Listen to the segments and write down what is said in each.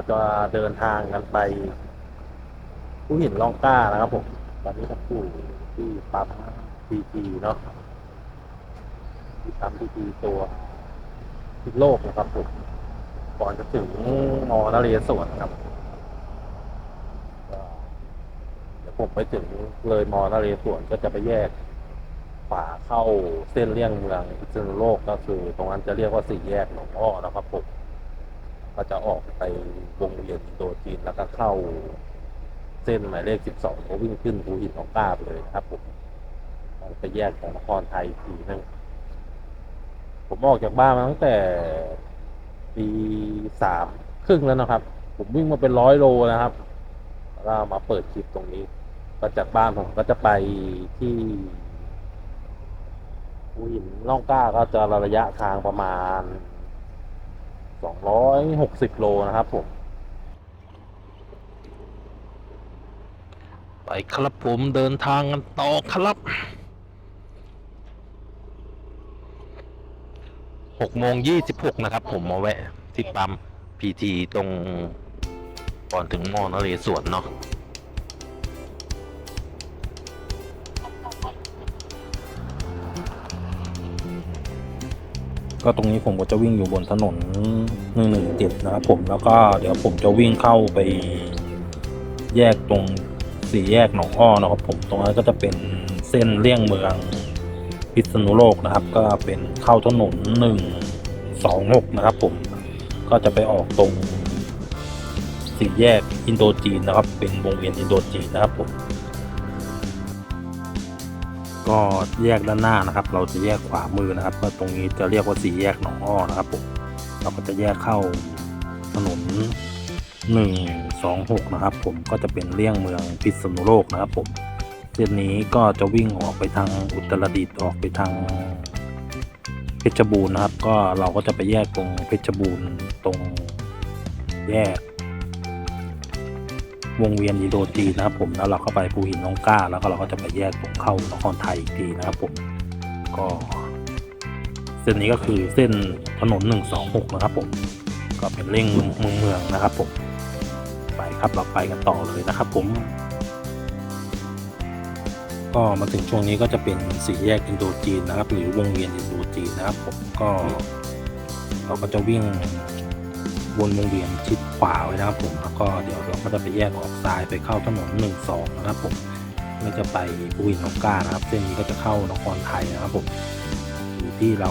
เราจะเดินทางกันไปผู้หินล่องกล้านะครับผมตอนนี้เราอยู่ที่ปั๊มพีทีเนาะที่ปั๊มพีทีตัวพิษโลกนะครับผมก่อนจะถึงมอนเรศวรครับเดี๋ยวผมไปถึงเลยมอนเรศวรก็จะไปแยกขวาเข้าเส้นเลี่ยงเมืองพิษณุโลกก็คือ ตรงนั้นจะเรียกว่าสี่แยกหนองอ้อนะครับผม ก็จะออกไปวงเวียนโดจีนแล้วก็เข้าเส้นหมายเลข 12ก็วิ่งขึ้นภูหินของกล้าไปเลยครับผมไปแยกของนครไทยอีกทีนึงผมออกจากบ้านมาตั้งแต่ปีสามครึ่งแล้วนะครับ ผมวิ่งมาเป็นร้อยโลนะครับแล้วมาเปิดคลิปตรงนี้ ก็จากบ้านผมก็จะไปที่ภูหินล่องกล้าก็จะระยะทางประมาณ 260 โลนะครับผม ไปครับผมเดินทางกันต่อครับหกโมงยี่สิบหกนะครับผมมาแวะ ที่ปั๊มพีทีตรงก่อนถึงมอนเรศวนเนาะ ก็ตรงนี้ผมก็จะวิ่งอยู่บนถนนหนึ่งหนึ่งเจ็ดนะครับผมแล้วก็เดี๋ยวผมจะวิ่งเข้าไปแยกตรงสี่แยกหนองอ้อนะครับผมตรงนั้นก็จะเป็นเส้นเลี่ยงเมืองพิษณุโลกนะครับ ก็เป็นเข้าถนนหนึ่งสองหกนะครับ ผมก็จะไปออกตรงสี่แยกอินโดจีนนะครับ เป็นวงเวียนอินโดจีนนะครับผม ก็แยกด้านหน้านะครับ เราจะแยกขวามือนะครับก็ตรงนี้จะเรียกว่าสี่แยกหนองอ้อนะครับผมเราก็จะแยกเข้าถนนหนึ่งสองหกนะครับ ผมก็จะเป็นเลี่ยงเมืองพิษณุโลกนะครับผมเส้นนี้ก็จะวิ่งออกไปทางอุตรดิตถ์ออกไปทางเพชรบูรณ์นะครับ ก็เราก็จะไปแยกตรงเพชรบูรณ์ตรงแยก วงเวียนอินโดจีนนะครับผมแล้วเราก็ไปภูหินน้องกล้า แล้วก็เราก็จะไปแยกตรงเข้านครไทยอีกทีนะครับผมก็เส้นนี้ก็คือเส้นถนนหนึ่งสองหกนะครับผม ก็เป็นเร่งเมืองเมืองนะครับผม ไปครับเราไปกันต่อเลยนะครับผม ก็มาถึงช่วงนี้ก็จะเป็นสี่แยกอินโดจีนนะครับ หรือวงเวียนอินโดจีนนะครับผมก็เราก็จะวิ่ง วนวงเวียนชิดขวาไว้นะครับผมแล้วก็เดี๋ยวเราก็จะไปแยกออกซ้ายไปเข้าถนนหนึ่งสองนะครับผมก็จะไปปูวินนองก้านะครับเส้นนี้ก็จะเข้านครไทยนะครับผมอยู่ที่เรา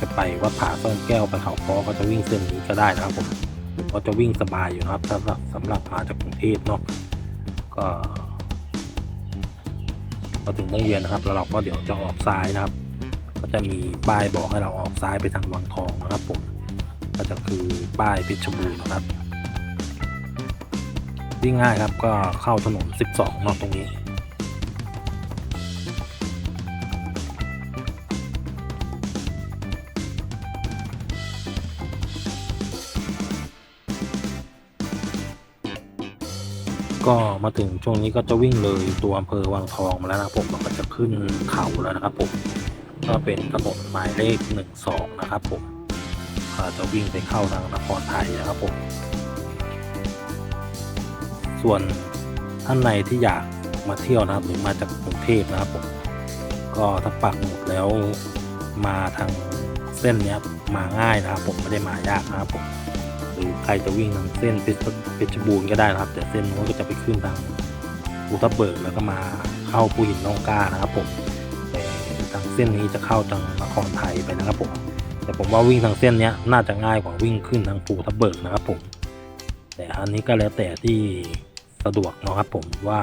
จะไปวัดผาซ่อนแก้วไปเขาคอก็จะวิ่งเส้นนี้ก็ได้นะครับผมก็จะวิ่งสบายอยู่นะครับสำหรับสำหรับมาจากกรุงเทพเนาะก็พอถึงวงเวียนนะครับแล้วเราก็เดี๋ยวจะออกซ้ายนะครับ ก็จะมีป้ายบอกให้เราออกซ้ายไปทางวังทองนะครับผม ก็จะคือป้ายเพชรบูรณ์นะครับวิ่งง่ายครับก็เข้าถนน 12เนาะตรงนี้ก็มาถึงช่วงนี้ก็จะวิ่งเลยตัวอำเภอวังทองมาแล้วนะผมเราก็จะขึ้นเขาแล้วนะครับผมก็เป็นถนนหมายเลขหนึ่งสองนะครับผม จะวิ่งไปเข้าทางนครไทยนะครับผม ส่วนท่านในที่อยากมาเที่ยวนะครับหรือมาจากกรุงเทพนะครับผมก็ถ้าปักหมุดแล้วมาทางเส้นนี้มาง่ายนะครับ ผมไม่ได้มายากนะครับผมหรือใครจะวิ่งทางเส้นเพชรชบูรณ์ก็ได้นะครับ แต่เส้นนู้นก็จะไปขึ้นทางภูทับเบิกแล้วก็มาเข้าภูหินน้องกล้านะครับผมแต่ทางเส้นนี้จะเข้าทางนครไทยไปนะครับผม แต่ผมว่าวิ่งทางเส้นนี้น่าจะง่ายกว่าวิ่งขึ้นทางภูทับเบิกนะครับผม แต่อันนี้ก็แล้วแต่ที่สะดวกเนาะครับผมว่า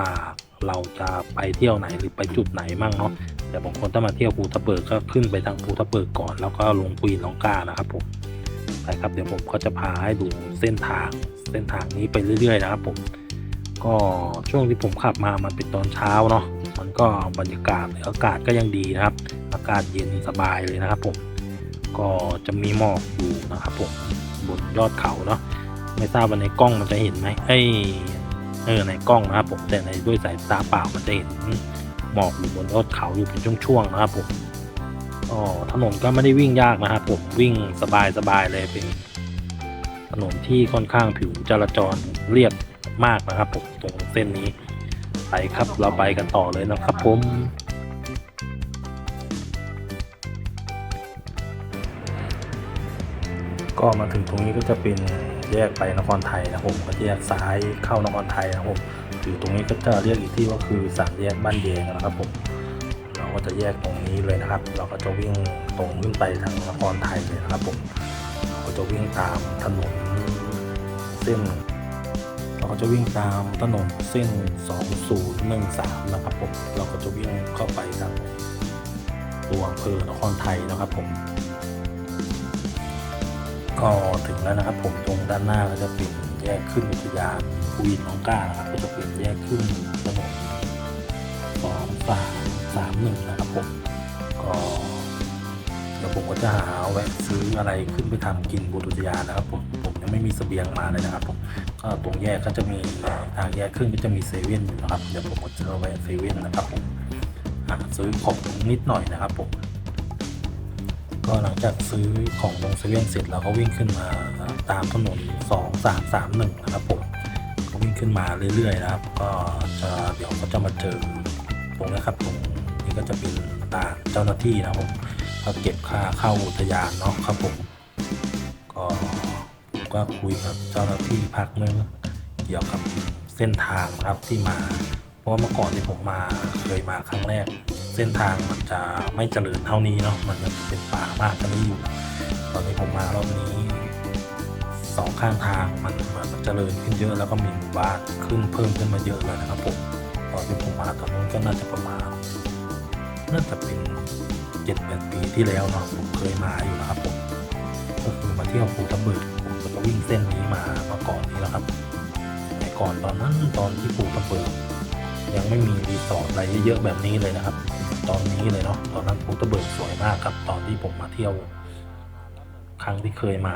เราจะไปเที่ยวไหนหรือไปจุดไหนมั่งเนาะแต่บางคนถ้ามาเที่ยวภูทับเบิกก็ขึ้นไปทางภูทับเบิกก่อนแล้วก็ลงภูหินน้องกานะครับผมไปครับเดี๋ยวผมก็จะพาให้ดูเส้นทางเส้นทางนี้ไปเรื่อย ๆ นะครับ ผม ก็ช่วงที่ผมขับมามันเป็นตอนเช้าเนาะมันก็บรรยากาศอากาศก็ยังดีนะครับ อากาศเย็นสบายเลยนะครับผม ก็จะมีหมอกอยู่นะครับผมบนยอดเขาเนาะไม่ทราบว่าในกล้องมันจะเห็นไหมเอ้ยเออในกล้องนะครับผมแต่ในด้วยสายตาเปล่ามันจะเห็นหมอกอยู่บนยอดเขาอยู่เป็นช่วงๆนะครับผมก็ถนนก็ไม่ได้วิ่งยากนะครับผมวิ่งสบายๆเลยเป็นถนนที่ค่อนข้างผิวจราจรเรียบมากนะครับผมตรงเส้นนี้ไปครับเราไปกันต่อเลยนะครับผม ก็มาถึงตรงนี้ก็จะเป็นแยกไปนครไทยนะครับผมก็แยกซ้ายเข้านครไทยนะครับผมอยู่ตรงนี้ก็จะเรียกอีกที่ก็คือสามแยกบ้านแยงนะครับผมเราก็จะแยกตรงนี้เลยนะครับ เราก็จะวิ่งตรงขึ้นไปทางนครไทยเลยนะครับผมเราก็จะวิ่งตามถนนเส้นเราก็จะวิ่งตามถนนเส้น 2013 นะครับผม เราก็จะวิ่งเข้าไปทางตัวอำเภอนครไทยนะครับผม ก็ถึงแล้วนะครับ ผมตรงด้านหน้าก็จะเป็นแยกขึ้นอุทยานภูวินน้องก้านะครับ ก็จะเป็นแยกขึ้นถนนสองสามสามหนึ่งนะครับผมก็เดี๋ยวผมก็จะหาแวะซื้ออะไรขึ้นไปทำกินบนอุทยานนะครับผมผมยังไม่มีเสบียงมาเลยนะครับผมก็ตรงแยกก็จะมีทางแยกขึ้นก็จะมีเซเว่นอยู่นะครับเดี๋ยวผมก็จะแวะเซเว่นนะครับผมซื้อของนิดหน่อยนะครับผม ก็หลังจากซื้อของลงเซเว่นเสร็จเราก็วิ่งขึ้นมาตามถนน2 3 3 1นะครับผมก็วิ่งขึ้นมาเรื่อยๆนะครับ ก็จะเดี๋ยวก็จะมาเจอตรงนี้ครับตรงนี้ก็จะเป็นด่านเจ้าหน้าที่นะครับผมก็เก็บค่าเข้าอุทยานเนาะครับผมก็ผมก็คุยกับเจ้าหน้าที่พักนึงเกี่ยวกับเส้นทางครับที่มา เพราะว่าเมื่อก่อนที่ผมมาเคยมาครั้งแรก ส้นทางมันจะไม่เจริญเท่านี้เนาะมันยังเป็นป่ามากจะไม่อยู่ ตอนนี้ผมมารอบนี้สองข้างทางมันมันเจริญขึ้นเยอะแล้วก็มีหมู่บ้านขึ้นเพิ่มขึ้นมาเยอะเลยนะครับผมตอนที่ผมมาตอนนู้นก็น่าจะประมาณน่าจะเป็นเจ็ดแปดปีที่แล้วเนาะผมเคยมาอยู่นะครับผมก็คือมาเที่ยวภูทับเบิกผมก็วิ่งเส้นนี้มาเมื่อก่อนนี้แล้วครับแต่ก่อนตอนนั้นตอนที่ภูทับเบิกยังไม่มีรีสอร์ทอะไรเยอะๆแบบนี้เลยนะครับ ตอนนี้เลยเนาะตอนนั้นภูตะเบิกสวยมากครับ ตอนที่ผมมาเที่ยว ครั้งที่เคยมา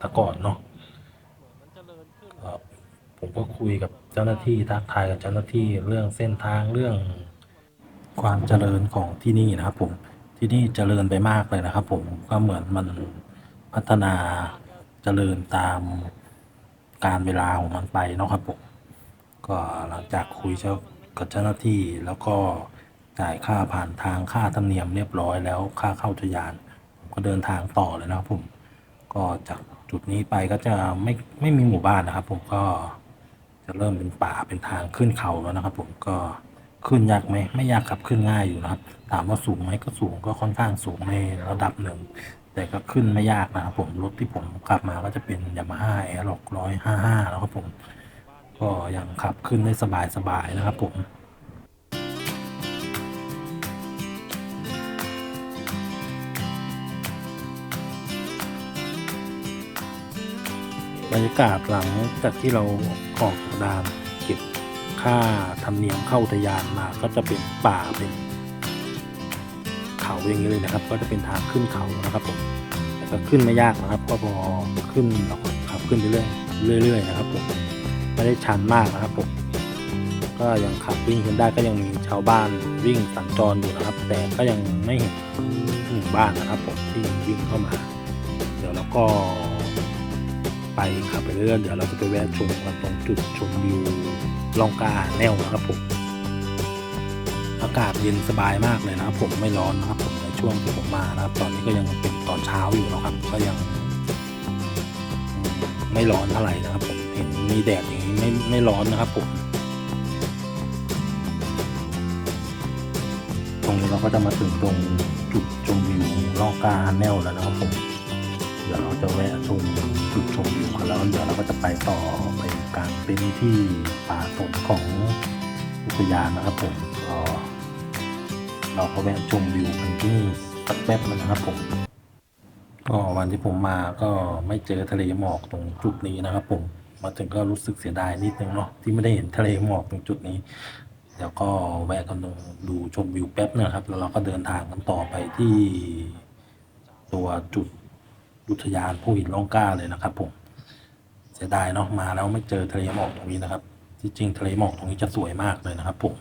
ตะก่อนเนาะผมก็คุยกับเจ้าหน้าที่ทักทายกับเจ้าหน้าที่เรื่องเส้นทางเรื่อง ความเจริญของที่นี่นะครับผมที่นี่เจริญไปมากเลยนะครับ ผมก็เหมือนมันพัฒนาเจริญตามการเวลาของมันไปเนาะครับผมก็หลังจากคุยเจ้ากับเจ้าหน้าที่แล้วก็ จ่ายค่าผ่านทางค่าธรรมเนียมเรียบร้อยแล้วค่าเข้าอุทยาน ผมก็เดินทางต่อเลยนะครับผมก็จากจุดนี้ไปก็จะไม่ไม่มีหมู่บ้านนะครับ ผมก็จะเริ่มเป็นป่าเป็นทางขึ้นเขาแล้วนะครับ ผมก็ขึ้นยากไหมไม่ยากครับขึ้นง่ายอยู่นะครับ ถามว่าสูงไหมก็สูงก็ค่อนข้างสูงในระดับหนึ่ง แต่ก็ขึ้นไม่ยากนะครับผมรถที่ผมขับมาก็จะเป็นยามาฮ่าแอร์ล็อกร้อยห้าห้าแล้วครับผม ก็ยังขับขึ้นได้สบายๆนะครับผม บรรยากาศหลังจากที่เราออกจากดานเก็บค่าธรรมเนียมเข้าอุทยานมาก็จะเป็นป่าเป็นเขาอย่างนี้เลยนะครับ ก็จะเป็นทางขึ้นเขานะครับผมแต่ก็ขึ้นไม่ยากนะครับ ก็พอขึ้นเราก็ขับขึ้นไปเรื่อยเรื่อยๆนะครับผมไม่ได้ชันมากนะครับผมก็ยังขับวิ่งขึ้นได้ก็ยังมีชาวบ้านวิ่งสัญจรอยู่นะครับ แต่ก็ยังไม่เห็นหมู่บ้านนะครับผมที่วิ่งเข้ามา เดี๋ยวเราก็ ไปขับไปเรื่อยๆเดี๋ยวเราจะไปแวะชมกันตรงจุดชมวิวลองกาแนวนะครับผม อากาศเย็นสบายมากเลยนะครับผมไม่ร้อนนะครับผมในช่วงที่ผมมานะครับ ตอนนี้ก็ยังเป็นตอนเช้าอยู่นะครับ ก็ยังไม่ร้อนเท่าไหร่นะครับ ผมเห็นมีแดดอย่างนี้ไม่ไม่ร้อนนะครับผมตรงนี้เราก็จะมาถึงตรงจุดชมวิวล่องกาแนวแล้วนะครับผม เดี๋ยวเราจะแวะชม จุดชมวิวกันแล้วเดี๋ยวเราก็จะไปต่อไปกลางเต็นที่ป่าสนของอุทยานนะครับผมก็เราก็แวะชมวิวกันที่สักแป๊บนึงนะครับผมก็วันที่ผมมาก็ไม่เจอทะเลหมอกตรงจุดนี้นะครับผมมาถึงก็รู้สึกเสียดายนิดนึงเนาะที่ไม่ได้เห็นทะเลหมอกตรงจุดนี้เดี๋ยวก็แวะกันดูดูชมวิวแป๊บนะครับ แล้วเราก็เดินทางกันต่อไปที่ตัวจุด อุทยานผู้หินล่องกล้าเลยนะครับ ผมเสียดายเนาะมาแล้วไม่เจอทะเลหมอกตรงนี้นะครับ ที่จริงทะเลหมอกตรงนี้จะสวยมากเลยนะครับผม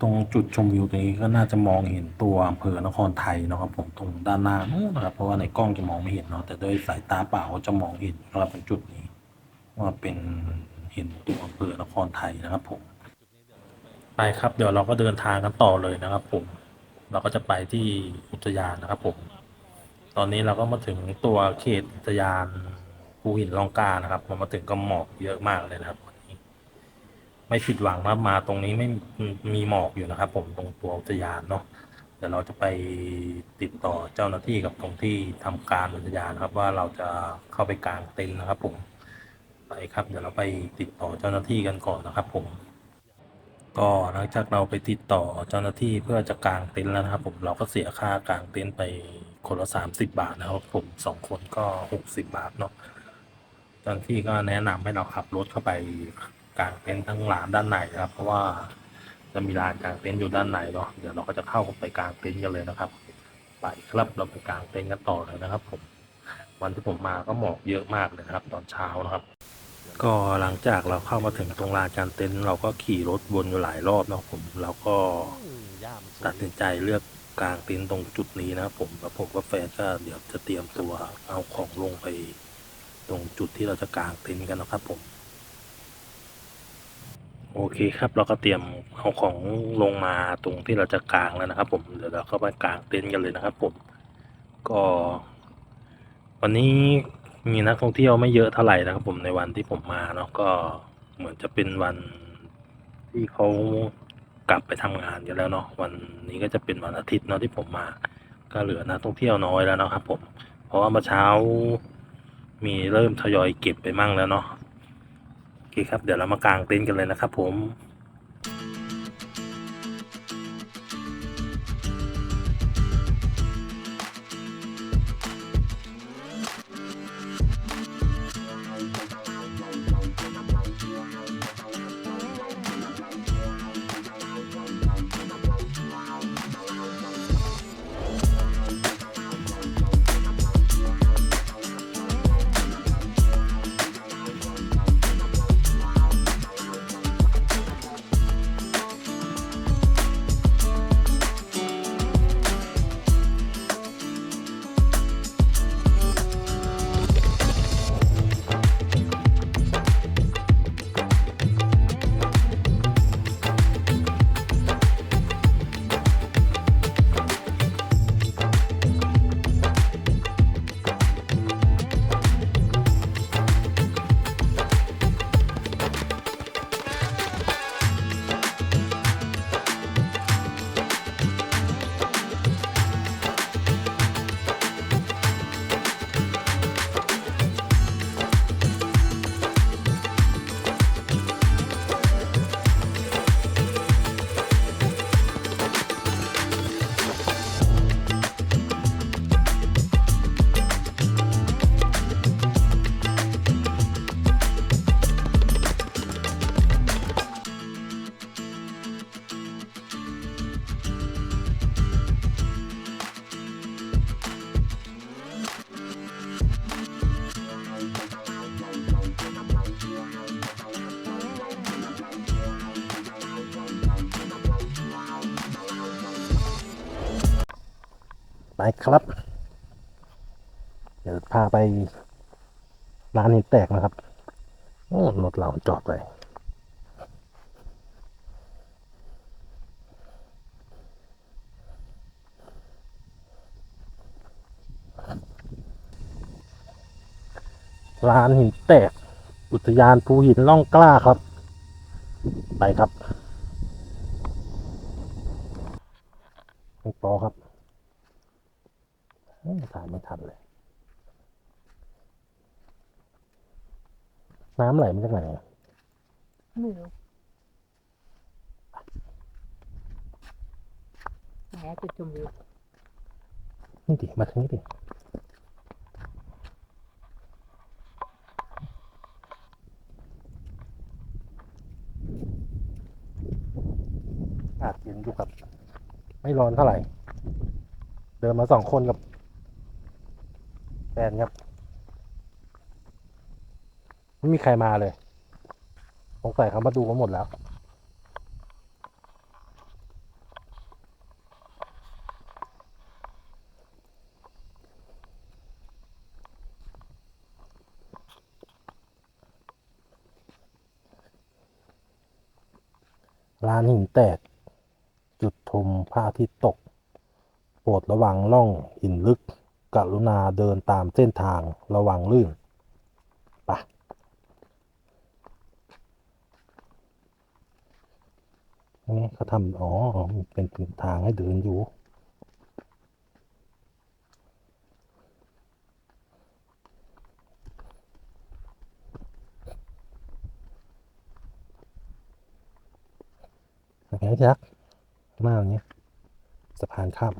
ตรงจุดชมวิวตรงนี้ก็น่าจะมองเห็นตัวอำเภอนครไทยเนาะครับ ผมตรงด้านหน้านู้นนะครับ เพราะว่าในกล้องจะมองไม่เห็นเนาะแต่ด้วยสายตาเปล่าจะมองเห็นนะครับตรงจุดนี้ ว่าเป็นเห็นตัวอำเภอนครไทยนะครับ ผม ไปครับ เดี๋ยวเราก็เดินทางกันต่อเลยนะครับ ผม เราก็จะไปที่อุทยานนะครับ ผม ตอนนี้เราก็มาถึงตัวเขตอุทยานภูหินร่องกล้านะครับพอมาถึงก็หมอกเยอะมากเลยนะครับวันนี้ ไม่ผิดหวังนะมาตรงนี้ไม่มีหมอกอยู่นะครับ ผมตรงตัวอุทยานเนาะเดี๋ยวเราจะไปติดต่อเจ้าหน้าที่กับตรงที่ทำการอุทยานครับ ว่าเราจะเข้าไปกางเต็นท์นะครับ ผมไปครับ เดี๋ยวเราไปติดต่อเจ้าหน้าที่กันก่อนนะครับ ผม ก็หลังจากเราไปติดต่อเจ้าหน้าที่เพื่อจะกางเต็นท์แล้วนะครับ ผมเราก็เสียค่ากางเต็นท์ไป คนละสามสิบบาทนะครับผมสองคนก็หกสิบบาทเนาะเจ้าหน้าที่ก็แนะนำให้เราขับรถเข้าไปกลางเต็นท์ทั้งลานด้านในนะครับ เพราะว่าจะมีลานกางเต็นท์อยู่ด้านในเนาะเดี๋ยวเราก็จะเข้าไปกลางเต็นท์กันเลยนะครับ ไปครับเราไปกลางเต็นท์กันต่อเลยนะครับ ผมวันที่ผมมาก็หมอกเยอะมากเลยนะครับ ตอนเช้านะครับ ก็หลังจากเราเข้ามาถึงตรงลานกางเต็นท์เราก็ขี่รถวนอยู่หลายรอบเนาะผมเราก็ตัดสินใจเลือก กางเต็นท์ตรงจุดนี้นะครับผมแล้วผมกับแฟนก็เดี๋ยวจะเตรียมตัวเอาของลงไป ตรงจุดที่เราจะกางเต็นท์กันนะครับผมโอเคครับเราก็เตรียมเอาของลงมาตรงที่เราจะกางแล้วนะครับ ผมเดี๋ยวเราเข้าไปกางเต็นท์กันเลยนะครับ ผมก็ วันนี้มีนักท่องเที่ยวไม่เยอะเท่าไหร่นะครับ ผมในวันที่ผมมาเนาะก็เหมือนจะเป็นวันที่เขา กลับไปทำงานกันแล้วเนาะวันนี้ก็จะเป็นวันอาทิตย์เนาะที่ผมมา ก็เหลือนักท่องเที่ยวน้อยแล้วนะครับผมเพราะว่าเมื่อเช้ามีเริ่มทยอยเก็บไปมั่งแล้วเนาะโอเคครับเดี๋ยวเรามากางเต็นท์กันเลยนะครับผม ไปร้านหินแตกนะครับโอ้รถเราจอดไปร้านหินแตก อุทยานภูหินล่องกล้าครับ ไปครับต่อครับไม่ทันไม่ทันเลย น้ำไหลมาจากไหนอะไม่รู้ไหนจุดชมวิวนี่ดิมาทางนี้ดิอากาศเย็นอยู่ครับ ไม่ร้อนเท่าไหร่ เดินมาสองคนกับแฟนครับ ไม่มีใครมาเลยสงสัยเขามาดูกันหมดแล้ว ลานหินแตก จุดชมพระอาที่ตก โปรดระวังล่องหินลึกกรุณาเดินตามเส้นทางระวังลื่นไป นี่เขาทำอ๋อ เป็นทางให้เดินอยู่ อย่างนี้จักมากอย่างนี้สะพานข้าม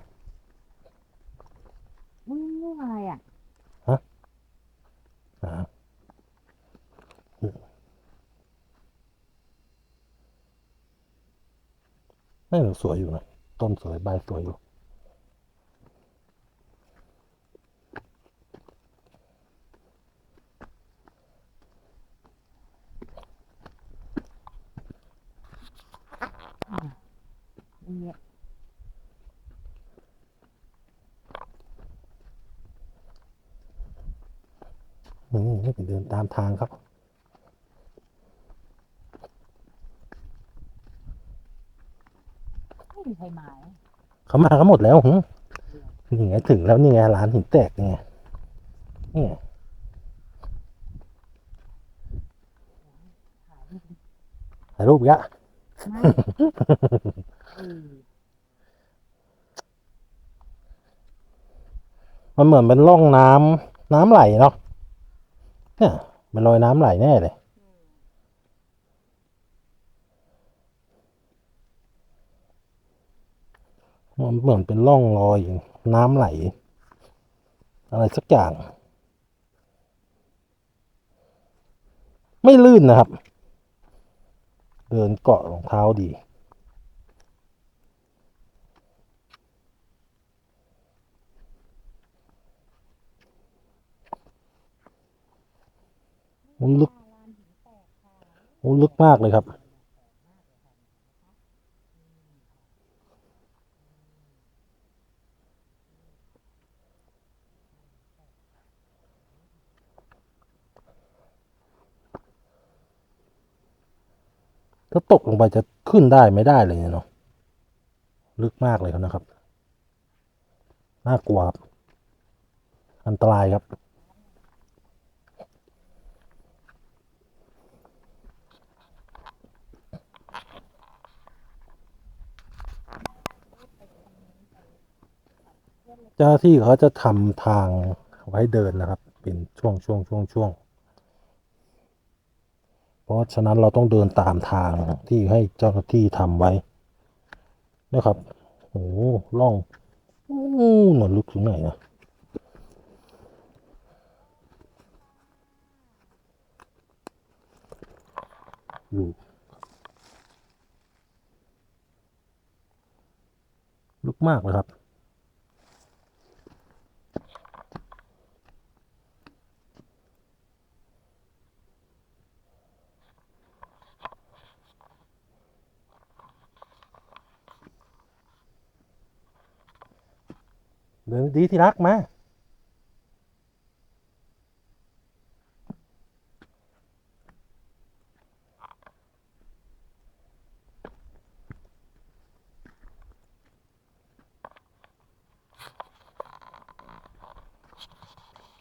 อุ้ยนี่อะไรอะ อ่า ไม่หนูสวยอยู่นะ ต้นสวยใบสวยอยู่นี่ยนี่นี่เป็นเดินตามทางครับ ไม่มี ใครมาอะเขามากันหมดแล้วหึนี่ไงถึงแล้วนี่ไงร้านหินแตกนี่ไงนี่ไงถ่ายรูปดิถ่ายรูปอีกอะไม่เออมันเหมือนเป็นร่องน้ำน้ำไหลเนาะเนี่ยมันลอยน้ำไหลแน่เลย มันเหมือนเป็นร่องรอยน้ำไหล อะไรสักอย่าง ไม่ลื่นนะครับ เดินเกาะรองเท้าดีโอ้ลึกโอ้ลึกมากเลยครับ ถ้าตกลงไปจะขึ้นได้ไม่ได้เลยเนาะลึกมากเลยครับนะครับ น่ากลัวครับอันตรายครับ เจ้าที่เขาจะทำทางไว้เดินนะครับ เป็นช่วงช่วงช่วงช่วง เพราะฉะนั้นเราต้องเดินตามทางที่ให้เจ้าหน้าที่ทำไว้นะครับโอ้ล่องโอ้หนวดลึกถึงไหนนะอยู่ลึกมากเลยครับ เดีที่รักมา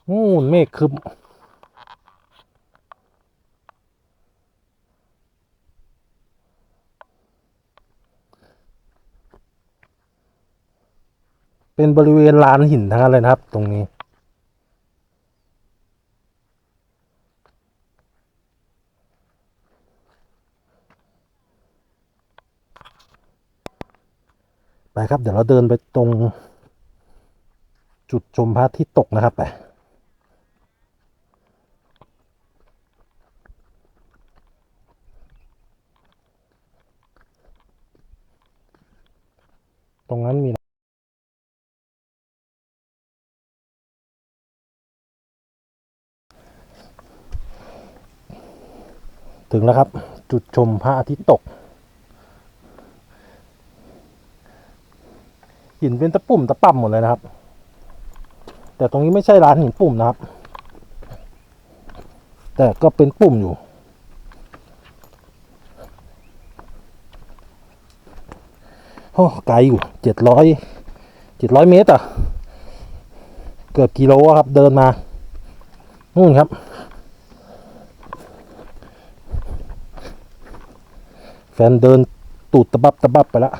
โอ้เมฆครึม เป็นบริเวณลานหินทั้งนั้นเลยนะครับ ตรงนี้ ไปครับ เดี๋ยวเราเดินไปตรง จุดชมพระอาทิตย์ตกนะครับไปตรงนั้นมี ถึงแล้วครับ จุดชมพระอาทิตย์ตก หินเป็นตะปุ่มตะป่ำหมดเลยนะครับ แต่ตรงนี้ไม่ใช่ร้านหินปุ่มนะครับ แต่ก็เป็นปุ่มอยู่โอ้ไกลอยู่เจ็ดร้อยเจ็ดร้อยเมตรอะ เกือบกิโลครับ เดินมา นู่นครับ แฟ นเดินตูดตะบับตะบับไปแล้ว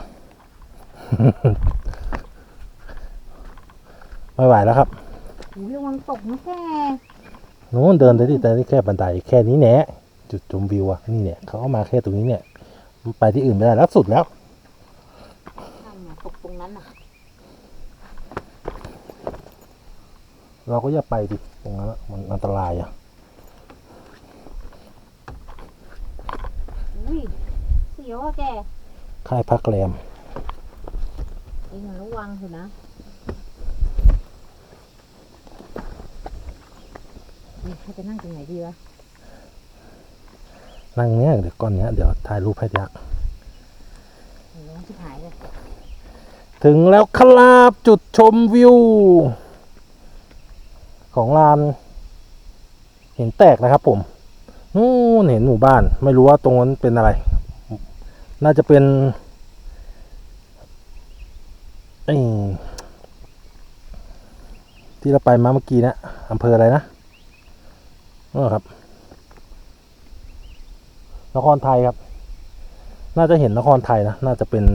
ไม่ไหวแล้วครับอุ้ยระวังตกนะแกนู้นเดินได้ที่แต่นี่แค่บันไดแค่นี้แหนะจุดชมวิวอะนี่เนี่ยเขาเอามาแค่ตรงนี้เนี่ยมันไปที่อื่นไม่ได้แล้วสุดแล้วนั่นน่ะตกตรงนั้นน่ะเราก็อย่าไปดิตรงนั้นอะมันอันตรายอะอุ้ยเสียวอะแกค่ายพักแรมเองอะระวังเถอะนะนี่เขาจะนั่งตรงไหนดีวะนั่งเนี้ยเดี๋ยวก่อนเนี้ยเดี๋ยวถ่ายรูปให้ยักษ์โอ้โหชิบหายเลยถึงแล้วครับจุดชมวิว ของลานเห็นแตกนะครับผมนู่นเห็นหมู่บ้าน ไม่รู้ว่าตรงนั้นเป็นอะไร น่าจะเป็นที่เราไปมาเมื่อกี้นะอำเภออะไรนะเออครับ นครไทยครับ น่าจะเห็นนครไทยนะ น่าจะเป็น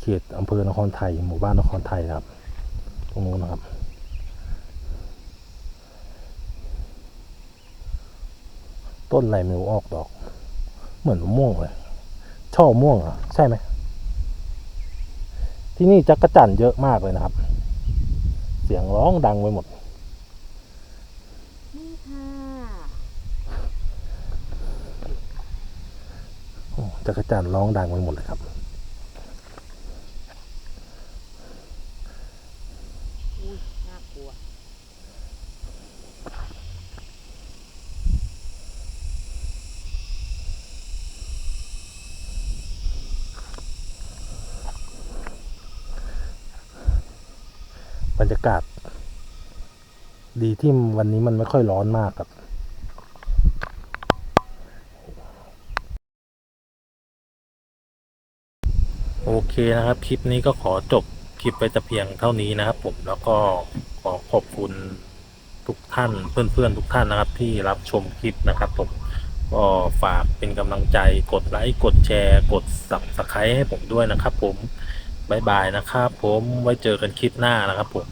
เขตอำเภอนครไทย หมู่บ้านนครไทยนะครับ ตรงนู้นนะครับต้นอะไรไม่รู้ออกดอก เหมือนมะม่วงเลย ช่อม่วงเหรอะใช่ไหม ที่นี่จักระจั่นเยอะมากเลยนะครับ เสียงร้องดังไปหมด นี่ค่ะโอ้จักรจันทร์ร้องดังไปหมดเลยครับ อุ้ยน่ากลัว บรรยากาศ ดีที่วันนี้มันไม่ค่อยร้อนมากครับโอเคนะครับ คลิปนี้ก็ขอจบคลิปไปแต่เพียงเท่านี้นะครับผมแล้วก็ขอขอบคุณทุกท่านเพื่อนๆทุกท่านนะครับ ที่รับชมคลิปนะครับผมก็ฝากเป็นกำลังใจกดไลค์กดแชร์ กด subscribe ให้ผมด้วยนะครับ ผมบายบายนะครับ ผมไว้เจอกันคลิปหน้านะครับผม